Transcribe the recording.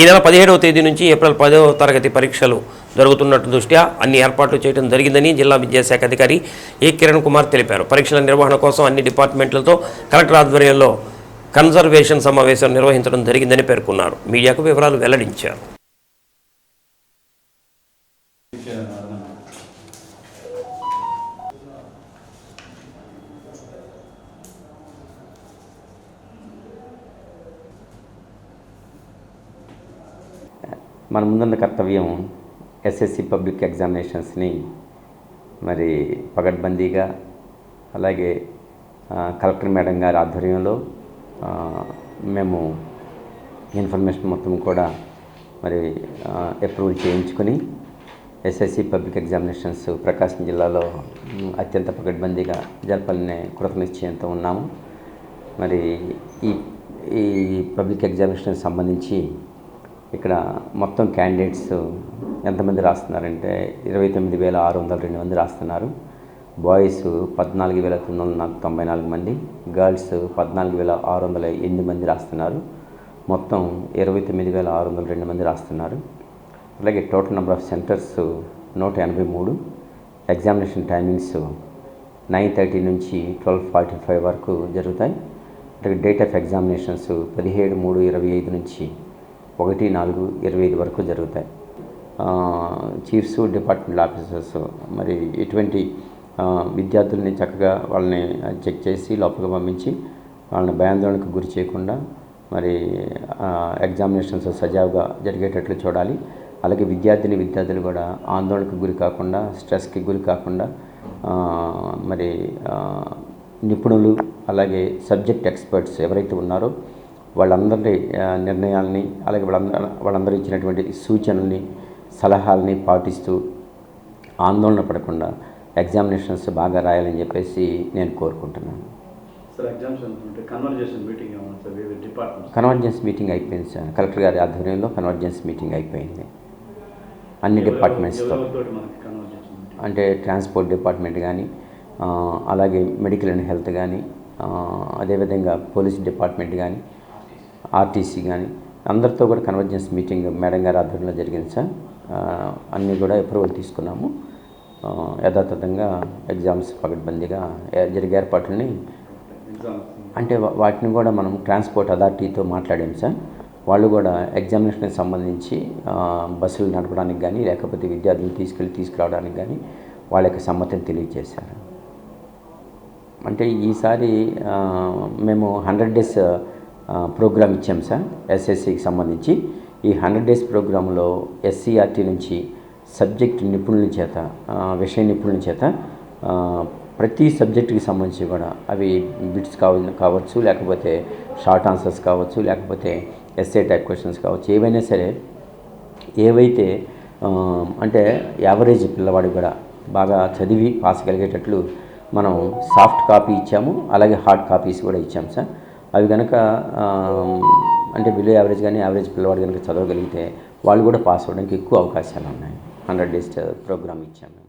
ఈ నెల పదిహేడవ తేదీ నుంచి ఏప్రిల్ పదవ తరగతి పరీక్షలు జరుగుతున్నట్టు దృష్ట్యా అన్ని ఏర్పాట్లు చేయడం జరిగిందని జిల్లా విద్యాశాఖ అధికారి ఏ కిరణ్ కుమార్ తెలిపారు. పరీక్షల నిర్వహణ కోసం అన్ని డిపార్ట్మెంట్లతో కలెక్టర్ ఆధ్వర్యంలో కన్జర్వేషన్ సమావేశం నిర్వహించడం జరిగిందని పేర్కొన్నారు. మీడియాకు వివరాలు వెల్లడించారు. మన ముందున్న కర్తవ్యం ఎస్ఎస్సి పబ్లిక్ ఎగ్జామినేషన్స్ని మరి పగడ్బందీగా అలాగే కలెక్టర్ మేడం గారి ఆధ్వర్యంలో మేము ఇన్ఫర్మేషన్ మొత్తం కూడా మరి అప్రూవల్ చేయించుకొని ఎస్ఎస్సి పబ్లిక్ ఎగ్జామినేషన్స్ ప్రకాశం జిల్లాలో అత్యంత పగడ్బందీగా జరపాలనే కృతనిశ్చయంతో ఉన్నాము. మరి ఈ ఈ పబ్లిక్ ఎగ్జామినేషన్ సంబంధించి ఇక్కడ మొత్తం క్యాండిడేట్స్ ఎంతమంది రాస్తున్నారంటే ఇరవై తొమ్మిది వేల ఆరు వందల రెండు మంది రాస్తున్నారు. బాయ్స్ పద్నాలుగు వేల తొమ్మిది వందల తొంభై నాలుగు మంది గర్ల్స్ పద్నాలుగు వేల ఆరు వందల ఎనిమిది మంది రాస్తున్నారు. మొత్తం ఇరవై తొమ్మిది వేల ఆరు వందల రెండు మంది రాస్తున్నారు. అలాగే టోటల్ నెంబర్ ఆఫ్ సెంటర్స్ నూట ఎనభై మూడు. ఎగ్జామినేషన్ టైమింగ్స్ నైన్ థర్టీ నుంచి ట్వెల్వ్ ఫార్టీ ఫైవ్ వరకు జరుగుతాయి. అలాగే డేట్ ఆఫ్ ఎగ్జామినేషన్స్ పదిహేడు మూడు ఇరవై ఐదు నుంచి ఒకటి నాలుగు ఇరవై ఐదు వరకు జరుగుతాయి. చీఫ్స్ డిపార్ట్మెంట్ ఆఫీసర్స్ మరి ఎటువంటి విద్యార్థుల్ని చక్కగా వాళ్ళని చెక్ చేసి లోపలికి పంపించి వాళ్ళని భయాందోళనకు గురి చేయకుండా మరి ఎగ్జామినేషన్స్ సజావుగా జరిగేటట్లు చూడాలి. అలాగే విద్యార్థిని విద్యార్థులు కూడా ఆందోళనకు గురి కాకుండా స్ట్రెస్కి గురి కాకుండా మరి నిపుణులు అలాగే సబ్జెక్ట్ ఎక్స్పర్ట్స్ ఎవరైతే ఉన్నారో వాళ్ళందరి నిర్ణయాల్ని అలాగే వాళ్ళందరూ వాళ్ళందరూ ఇచ్చినటువంటి సూచనల్ని సలహాలని పాటిస్తూ ఆందోళన పడకుండా ఎగ్జామినేషన్స్ బాగా రాయాలని చెప్పేసి నేను కోరుకుంటున్నాను. కన్వర్జెన్స్ మీటింగ్ అయిపోయింది సార్. కలెక్టర్ గారి ఆధ్వర్యంలో కన్వర్జెన్స్ మీటింగ్ అయిపోయింది. అన్ని డిపార్ట్మెంట్స్తో అంటే ట్రాన్స్పోర్ట్ డిపార్ట్మెంట్ కానీ అలాగే మెడికల్ అండ్ హెల్త్ కానీ అదేవిధంగా పోలీస్ డిపార్ట్మెంట్ కానీ ఆర్టీసీ కానీ అందరితో కూడా కన్వర్జెన్స్ మీటింగ్ మేడం గారి ఆధ్వర్యంలో జరిగింది సార్. అన్నీ కూడా అప్రూవల్ తీసుకున్నాము. యథాతథంగా ఎగ్జామ్స్ పకడ్బందీగా జరిగే ఏర్పాట్లని అంటే వాటిని కూడా మనం ట్రాన్స్పోర్ట్ అథారిటీతో మాట్లాడాం సార్. వాళ్ళు కూడా ఎగ్జామినేషన్కి సంబంధించి బస్సులు నడపడానికి కానీ లేకపోతే విద్యార్థులు తీసుకెళ్ళి తీసుకురావడానికి కానీ వాళ్ళ యొక్క సమ్మతిని తెలియజేశారు. అంటే ఈసారి మేము హండ్రెడ్ డేస్ ప్రోగ్రామ్ ఇచ్చాం సార్ ఎస్ఎస్సికి సంబంధించి. ఈ హండ్రెడ్ డేస్ ప్రోగ్రాంలో ఎస్సీఆర్టీ నుంచి సబ్జెక్ట్ నిపుణుల చేత విషయ నిపుణుల చేత ప్రతి సబ్జెక్టుకి సంబంధించి కూడా అవి బిట్స్ కావ కావచ్చు లేకపోతే షార్ట్ ఆన్సర్స్ కావచ్చు లేకపోతే ఎస్ఏ టైప్ క్వశ్చన్స్ కావచ్చు ఏవైనా సరే ఏవైతే అంటే యావరేజ్ పిల్లవాడు కూడా బాగా చదివి పాస్ కలిగేటట్లు మనం సాఫ్ట్ కాపీ ఇచ్చాము అలాగే హార్డ్ కాపీస్ కూడా ఇచ్చాము సార్. అవి కనుక అంటే బిలో యావరేజ్ కానీ యావరేజ్ పిల్లవాడు కనుక చదవగలిగితే వాళ్ళు కూడా పాస్ అవ్వడానికి ఎక్కువ అవకాశాలు ఉన్నాయి. హండ్రెడ్ డేస్ ప్రోగ్రామ్ ఇచ్చాము